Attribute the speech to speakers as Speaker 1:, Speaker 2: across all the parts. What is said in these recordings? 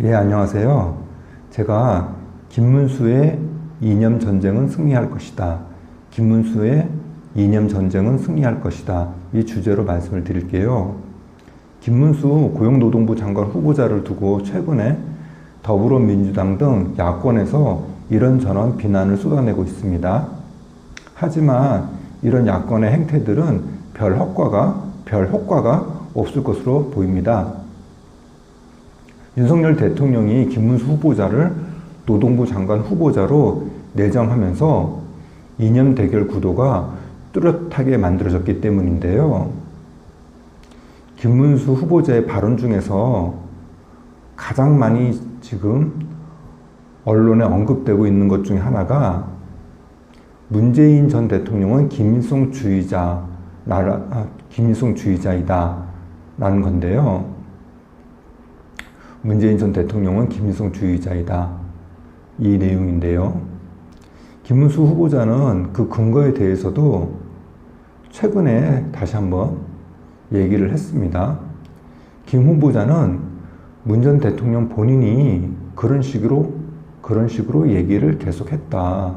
Speaker 1: 예, 안녕하세요. 제가 김문수의 이념 전쟁은 승리할 것이다. 김문수의 이념 전쟁은 승리할 것이다. 이 주제로 말씀을 드릴게요. 김문수 고용노동부 장관 후보자를 두고 최근에 더불어민주당 등 야권에서 이런저런 비난을 쏟아내고 있습니다. 하지만 이런 야권의 행태들은 별 효과가, 별 효과가 없을 것으로 보입니다. 윤석열 대통령이 김문수 후보자를 노동부 장관 후보자로 내정하면서 이념 대결 구도가 뚜렷하게 만들어졌기 때문인데요. 김문수 후보자의 발언 중에서 가장 많이 지금 언론에 언급되고 있는 것 중에 하나가 문재인 전 대통령은 김일성 주의자, 아, 김일성 주의자이다. 라는 건데요. 문재인 전 대통령은 김일성 주의자이다. 이 내용인데요. 김문수 후보자는 그 근거에 대해서도 최근에 다시 한번 얘기를 했습니다. 김 후보자는 문 전 대통령 본인이 그런 식으로 그런 식으로 얘기를 계속했다.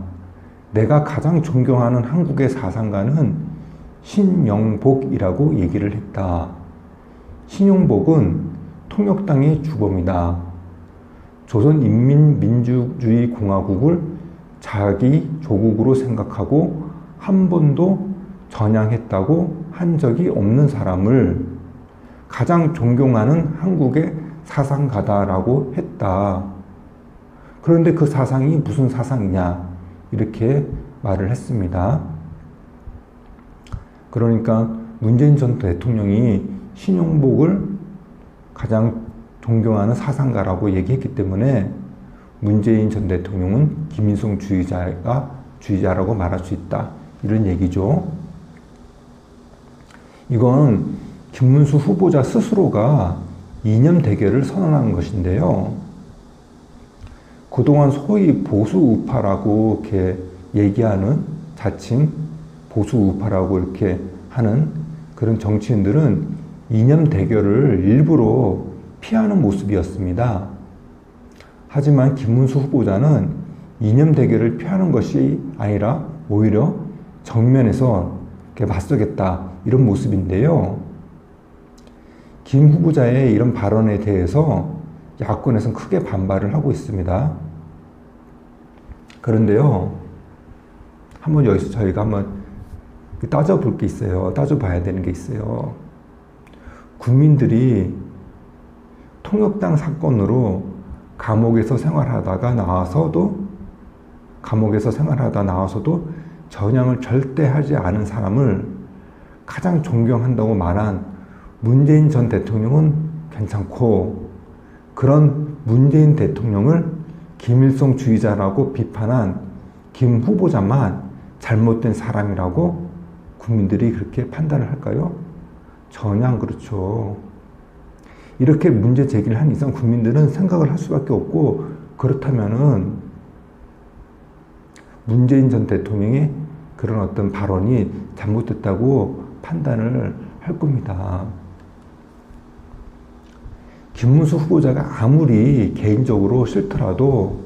Speaker 1: 내가 가장 존경하는 한국의 사상가는 신영복이라고 얘기를 했다. 신영복은 통역당의 주범이다. 조선인민민주주의공화국을 자기 조국으로 생각하고 한 번도 전향했다고 한 적이 없는 사람을 가장 존경하는 한국의 사상가다라고 했다. 그런데 그 사상이 무슨 사상이냐? 이렇게 말을 했습니다. 그러니까 문재인 전 대통령이 신용복을 가장 존경하는 사상가라고 얘기했기 때문에 문재인 전 대통령은 김일성 주의자가 주의자라고 말할 수 있다. 이런 얘기죠. 이건 김문수 후보자 스스로가 이념 대결을 선언한 것인데요. 그동안 소위 보수 우파라고 이렇게 얘기하는 자칭 보수 우파라고 이렇게 하는 그런 정치인들은 이념 대결을 일부러 피하는 모습이었습니다. 하지만 김문수 후보자는 이념 대결을 피하는 것이 아니라 오히려 정면에서 맞서겠다 이런 모습인데요. 김 후보자의 이런 발언에 대해서 야권에서는 크게 반발을 하고 있습니다. 그런데요, 한번 여기서 저희가 한번 따져볼 게 있어요. 따져봐야 되는 게 있어요. 국민들이 통역당 사건으로 감옥에서 생활하다가 나와서도 감옥에서 생활하다 나와서도 전향을 절대 하지 않은 사람을 가장 존경한다고 말한 문재인 전 대통령은 괜찮고 그런 문재인 대통령을 김일성 주의자라고 비판한 김 후보자만 잘못된 사람이라고 국민들이 그렇게 판단을 할까요? 전혀 안 그렇죠. 이렇게 문제 제기를 한 이상 국민들은 생각을 할 수밖에 없고 그렇다면은 문재인 전 대통령의 그런 어떤 발언이 잘못됐다고 판단을 할 겁니다. 김문수 후보자가 아무리 개인적으로 싫더라도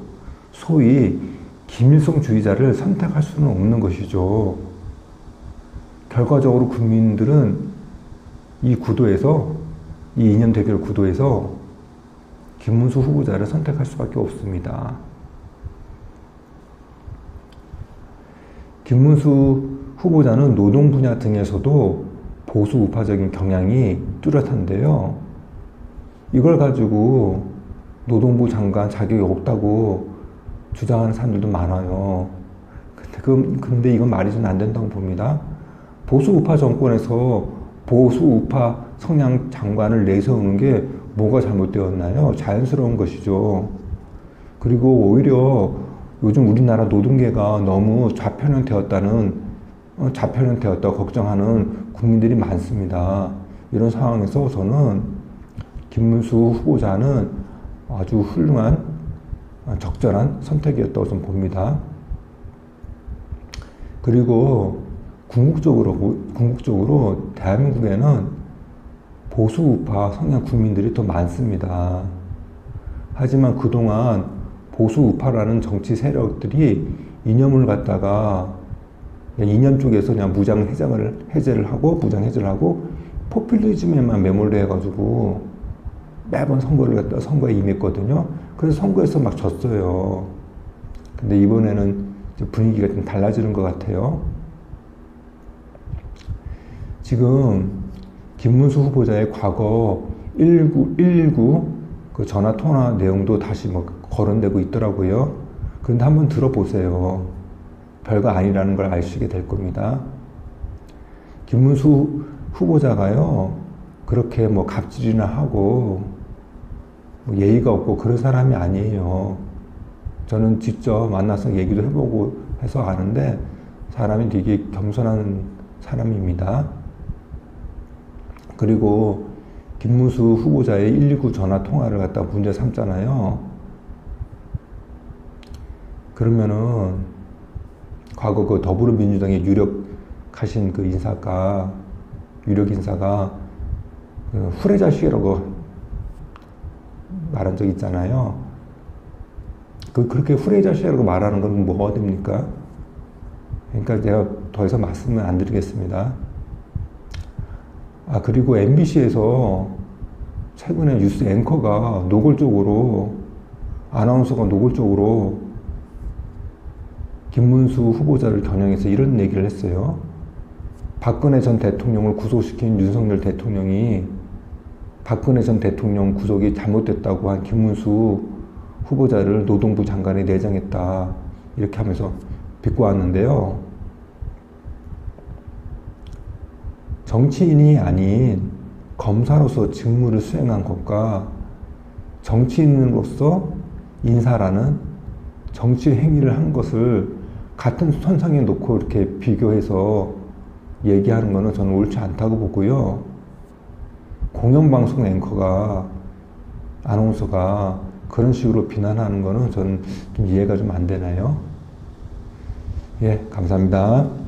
Speaker 1: 소위 김일성 주의자를 선택할 수는 없는 것이죠. 결과적으로 국민들은 이 구도에서 이 이념 대결 구도에서 김문수 후보자를 선택할 수밖에 없습니다. 김문수 후보자는 노동 분야 등에서도 보수 우파적인 경향이 뚜렷한데요. 이걸 가지고 노동부 장관 자격이 없다고 주장하는 사람들도 많아요. 근데, 그, 근데 이건 말이 좀 안 된다고 봅니다. 보수 우파 정권에서 보수 우파 성향 장관을 내세우는 게 뭐가 잘못되었나요? 자연스러운 것이죠. 그리고 오히려 요즘 우리나라 노동계가 너무 좌편향되었다는 어, 좌편향되었다 걱정하는 국민들이 많습니다. 이런 상황에서 저는 김문수 후보자는 아주 훌륭한 어, 적절한 선택이었다고 좀 봅니다. 그리고 궁극적으로, 궁극적으로 대한민국에는 보수 우파 성향 국민들이 더 많습니다. 하지만 그동안 보수 우파라는 정치 세력들이 이념을 갖다가 이념 쪽에서 그냥 무장 해제를 해제를 하고 무장 해제를 하고 포퓰리즘에만 매몰돼 해가지고 매번 선거를 갖다 선거에 임했거든요. 그래서 선거에서 막 졌어요. 근데 이번에는 분위기가 좀 달라지는 것 같아요. 지금 김문수 후보자의 과거 119, 119 그 전화 통화 내용도 다시 뭐 거론되고 있더라고요. 그런데 한번 들어보세요. 별거 아니라는 걸 아시게 될 겁니다. 김문수 후보자가요, 그렇게 뭐 갑질이나 하고 뭐 예의가 없고 그런 사람이 아니에요. 저는 직접 만나서 얘기도 해보고 해서 아는데 사람이 되게 겸손한 사람입니다. 그리고 김문수 후보자의 119 전화 통화를 갖다 문제 삼잖아요. 그러면은 과거 그 더불어민주당의 유력하신 그 인사가 유력 인사가 그 후레자식이라고 말한 적 있잖아요. 그 그렇게 후레자식이라고 말하는 건 뭐가 됩니까? 그러니까 제가 더 이상 말씀을 안 드리겠습니다. 아 그리고 MBC에서 최근에 뉴스 앵커가 노골적으로 아나운서가 노골적으로 김문수 후보자를 겨냥해서 이런 얘기를 했어요. 박근혜 전 대통령을 구속시킨 윤석열 대통령이 박근혜 전 대통령 구속이 잘못됐다고 한 김문수 후보자를 노동부 장관에 내장했다. 이렇게 하면서 비꼬 왔는데요. 정치인이 아닌 검사로서 직무를 수행한 것과 정치인으로서 인사라는 정치 행위를 한 것을 같은 선상에 놓고 이렇게 비교해서 얘기하는 것은 저는 옳지 않다고 보고요. 공영방송 앵커가, 아나운서가 그런 식으로 비난하는 것은 저는 좀 이해가 좀 안 되나요? 예, 감사합니다.